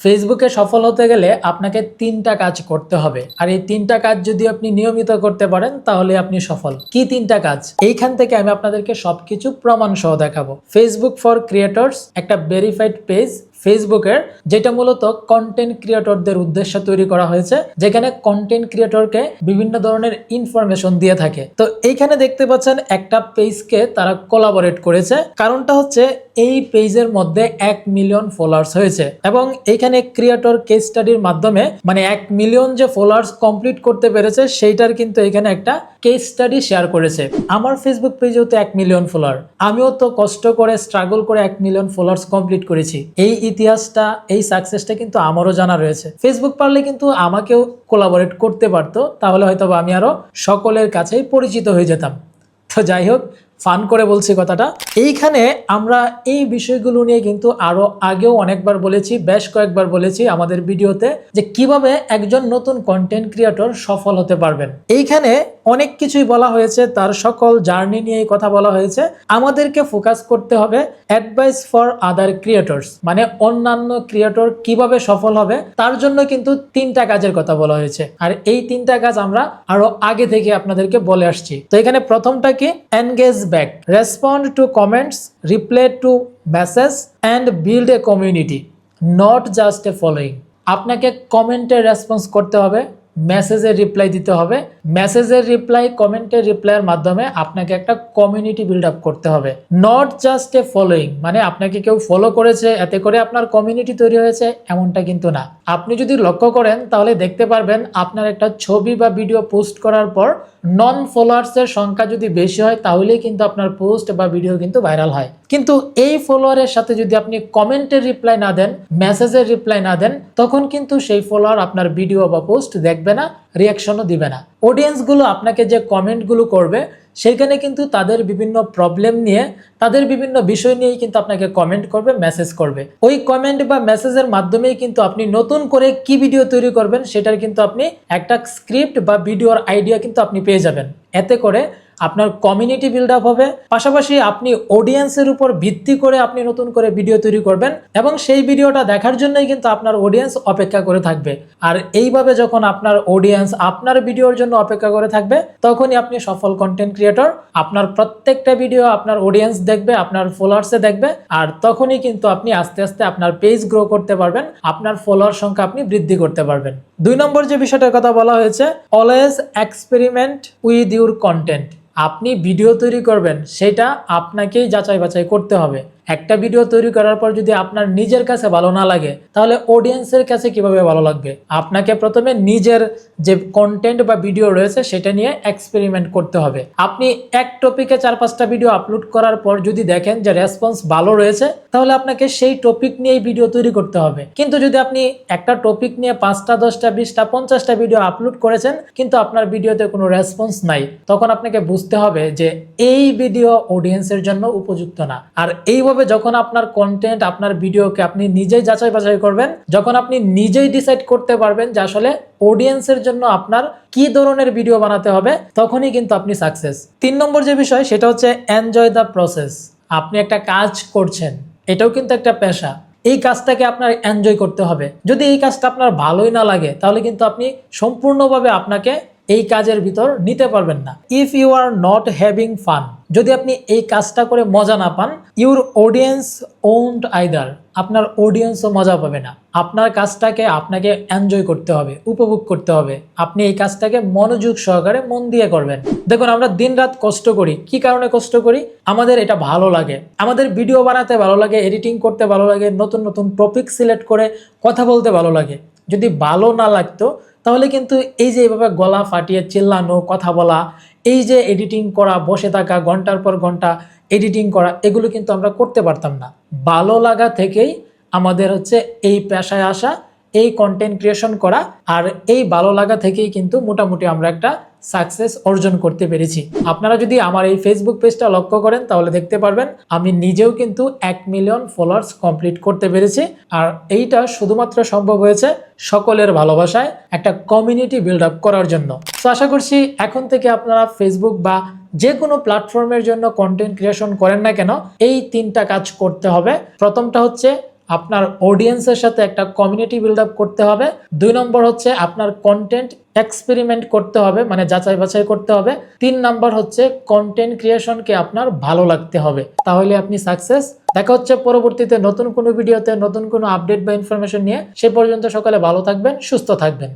ফেসবুকে সফল হতে গেলে আপনাকে তিনটা কাজ করতে হবে। আর এই তিনটা কাজ যদি আপনি নিয়মিত করতে পারেন, তাহলে আপনি সফল। কি তিনটা কাজ? এইখান থেকে আমি আপনাদেরকে সবকিছু প্রমাণ সহ দেখাবো। ফেসবুক ফর ক্রিয়েটর্স একটা ভেরিফাইড পেজ ফেসবুকের যেটা মূলত কন্টেন্ট ক্রিয়েটরদের উদ্দেশ্যে তৈরি করা হয়েছে, যেখানে কন্টেন্ট ক্রিয়েটরকে বিভিন্ন ধরনের ইনফরমেশন দিয়ে থাকে। তো এইখানে দেখতে পাচ্ছেন একটা পেজকে তারা কোলাবোরেট করেছে। কারণটা হচ্ছে এই পেজের মধ্যে এক মিলিয়ন ফলোয়ার্স হয়েছে। এবং এইখানে ক্রিয়েটর কেস স্টাডির মাধ্যমে মানে এক মিলিয়ন যে ফলোয়ার্স কমপ্লিট করতে পেরেছে, সেইটার কিন্তু এখানে একটা কেস স্টাডি শেয়ার করেছে। আমার ফেসবুক পেজেও তো এক মিলিয়ন ফলোয়ার আমিও তো কষ্ট করে স্ট্রাগল করে এক মিলিয়ন ফলোয়ার্স কমপ্লিট করেছি। এই ইতিহাসটা, এই সাকসেসটা কিন্তু আমারও জানা রয়েছে। ফেসবুক পারলে কিন্তু আমাকেও কোলাবোরেট করতে পারতো, তাহলে হয়তো আমি আরও সকলের কাছেই পরিচিত হয়ে যেতাম। তো যাই হোক ফান করে বলছি কথাটা। এইখানে আমরা এই বিষয়গুলো নিয়ে কিন্তু আরও আগেও অনেকবার বলেছি, বেশ কয়েকবার বলেছি আমাদের ভিডিওতে যে কীভাবে একজন নতুন কন্টেন্ট ক্রিয়েটর সফল হতে পারবেন। এইখানে অনেক কিছুই বলা হয়েছে, তার সকল জার্নি নিয়ে কথা বলা হয়েছে। আমাদেরকে ফোকাস করতে হবে অ্যাডভাইস ফর আদার ক্রিয়েটর্স মানে অন্যান্য ক্রিয়েটর কীভাবে সফল হবে, তার জন্য কিন্তু তিনটা কাজের কথা বলা হয়েছে। আর এই তিনটা কাজ আমরা আরও আগে থেকে আপনাদেরকে বলে আসছি। তো এখানে প্রথমটা কি? Engage back respond to comments reply to message and build a community not just a following আপনাকে কমেন্টে রেসপন্স করতে হবে। মেসেজের রিপ্লাই দিতে হবে। মেসেজের রিপ্লাই কমেন্টের রিপ্লাইয়ের মাধ্যমে আপনাকে একটা কমিউনিটি বিল্ড আপ করতে হবে। নট জাস্ট এ ফলোয়িং মানে আপনাকে কেউ ফলো করেছে, এতে করে আপনার কমিউনিটি তৈরি হয়েছে, এমনটা কিন্তু না। আপনি যদি লক্ষ্য করেন, তাহলে দেখতে পারবেন আপনার একটা ছবি বা ভিডিও পোস্ট করার পর নন ফলোয়ার্সের সংখ্যা যদি বেশি হয়, তাহলেই কিন্তু আপনার পোস্ট বা ভিডিও কিন্তু ভাইরাল হয়। কিন্তু এই ফলোয়ারের সাথে যদি আপনি কমেন্টের রিপ্লাই না দেন মেসেজের রিপ্লাই না দেন, তখন কিন্তু সেই ফলোয়ার আপনার ভিডিও বা পোস্ট দেখবে না রিয়াকশনও দিবে না। অডিয়েন্সগুলো আপনাকে যে কমেন্টগুলো করবে, সেখানে কিন্তু তাদের বিভিন্ন প্রবলেম নিয়ে, তাদের বিভিন্ন বিষয় নিয়েই কিন্তু আপনাকে কমেন্ট করবে মেসেজ করবে। ওই কমেন্ট বা মেসেজের মাধ্যমেই কিন্তু আপনি নতুন করে কি ভিডিও তৈরি করবেন, সেটার কিন্তু আপনি একটা স্ক্রিপ্ট বা ভিডিওর আইডিয়া কিন্তু আপনি পেয়ে যাবেন। এতে করে আপনার কমিউনিটি বিল্ড আপ হবে। পাশাপাশি আপনি অডিয়েন্সের উপর ভিত্তি করে আপনি নতুন করে ভিডিও তৈরি করবেন এবং সেই ভিডিওটা দেখার জন্যই কিন্তু আপনার অডিয়েন্স অপেক্ষা করে থাকবে। আর এইভাবে যখন আপনার অডিয়েন্স আপনার ভিডিওর জন্য অপেক্ষা করে থাকবে, তখনই আপনি সফল কন্টেন্ট ক্রিয়েটর আপনার প্রত্যেকটা ভিডিও আপনার অডিয়েন্স দেখবে, আপনার ফলোয়ার্সে দেখবে, আর তখনই কিন্তু আপনি আস্তে আস্তে আপনার পেজ গ্রো করতে পারবেন, আপনার ফলোয়ার সংখ্যা আপনি বৃদ্ধি করতে পারবেন। দুই নম্বর যে বিষয়টার কথা বলা হয়েছে always experiment with your content আপনি ভিডিও তৈরি করবেন, সেটা আপনাকেই যাচাই বাছাই করতে হবে। একটা ভিডিও তৈরি করার পর যদি আপনার নিজের কাছে ভালো না লাগে, তাহলে অডিয়েন্সের কাছে কীভাবে ভালো লাগবে? আপনাকে প্রথমে নিজের যে কন্টেন্ট বা ভিডিও রয়েছে, সেটা নিয়ে এক্সপেরিমেন্ট করতে হবে। আপনি এক টপিকে চার, পাঁচটা ভিডিও আপলোড করার পর যদি দেখেন যে রেসপন্স ভালো রয়েছে, তাহলে আপনাকে সেই টপিক নিয়েই ভিডিও তৈরি করতে হবে। কিন্তু যদি আপনি একটা টপিক নিয়ে পাঁচটা, দশটা, বিশটা, পঞ্চাশটা ভিডিও আপলোড করেছেন, কিন্তু আপনার ভিডিওতে কোনো রেসপন্স নাই, তখন আপনাকে বুঝতে হবে যে এই ভিডিও অডিয়েন্সের জন্য উপযুক্ত না। আর এইভাবে যখন আপনার কন্টেন্ট আপনার ভিডিওকে আপনি নিজেই যাচাই বাছাই করবেন, যখন আপনি নিজেই ডিসাইড করতে পারবেন যে আসলে অডিয়েন্সের জন্য আপনার কি ধরনের ভিডিও বানাতে হবে, তখনই কিন্তু আপনি সাকসেস তিন নম্বর যে বিষয়, সেটা হচ্ছে এনজয় দ্য প্রসেস আপনি একটা কাজ করছেন, এটাও কিন্তু একটা পেশা। এই কাজটাকে আপনার এনজয় করতে হবে। যদি এই কাজটা আপনার ভালোই না লাগে, তাহলে কিন্তু আপনি সম্পূর্ণভাবে আপনাকে এই কাজের ভিতর নিতে পারবেন না। If you are not having fun যদি আপনি এই কাজটা করে মজা না পান ইউর অডিয়েন্স ওন্ট আইদার আপনার অডিয়েন্সও মজা পাবে না। আপনার কাজটাকে আপনাকে এনজয় করতে হবে, উপভোগ করতে হবে। আপনি এই কাজটাকে মনোযোগ সহকারে মন দিয়ে করবেন। দেখুন, আমরা দিনরাত কষ্ট করি। কি কারণে কষ্ট করি? আমাদের এটা ভালো লাগে। আমাদের ভিডিও বানাতে ভালো লাগে এডিটিং করতে ভালো লাগে, নতুন নতুন টপিক সিলেক্ট করে কথা বলতে ভালো লাগে। যদি ভালো না লাগতো তাহলে কিন্তু এই যে এভাবে গলা ফাটিয়ে চিল্লানো, কথা বলা, এই যে এডিটিং করা, বসে থাকা, ঘণ্টার পর ঘণ্টা এডিটিং করা, এগুলো কিন্তু আমরা করতে পারতাম না। ভালো লাগা থেকেই আমাদের হচ্ছে এই পেশায় আসা এই কন্টেন্ট ক্রিয়েশন করা আর এই ভালো লাগা থেকেই কিন্তু মোটামুটি আমরা একটা সাকসেস অর্জন করতে পেরেছি। আপনারা যদি আমার এই ফেসবুক পেজটা লক্ষ্য করেন, তাহলে দেখতে পারবেন আমি নিজেও কিন্তু এক মিলিয়ন ফলোয়ার্স কমপ্লিট করতে পেরেছি। আর এইটা শুধুমাত্র সম্ভব হয়েছে সকলের ভালোবাসায় একটা কমিউনিটি বিল্ড আপ করার জন্য। তো আশা করছি এখন থেকে আপনারা ফেসবুক বা যে কোনো প্ল্যাটফর্মের জন্য কন্টেন্ট ক্রিয়েশন করেন না কেন, এই তিনটা কাজ করতে হবে। প্রথমটা হচ্ছে আপনার অডিয়েন্সের সাথে একটা কমিউনিটি বিল্ড আপ করতে হবে। দুই নম্বর হচ্ছে আপনার কন্টেন্ট এক্সপেরিমেন্ট করতে হবে মানে যাচাই বাছাই করতে হবে। তিন নম্বর হচ্ছে কন্টেন্ট ক্রিয়েশনকে আপনার ভালো লাগতে হবে, তাহলে আপনি সাকসেস দেখা হচ্ছে পরবর্তীতে নতুন কোনো ভিডিওতে নতুন কোনো আপডেট বা ইনফরমেশন নিয়ে। সে পর্যন্ত সকালে ভালো থাকবেন, সুস্থ থাকবেন।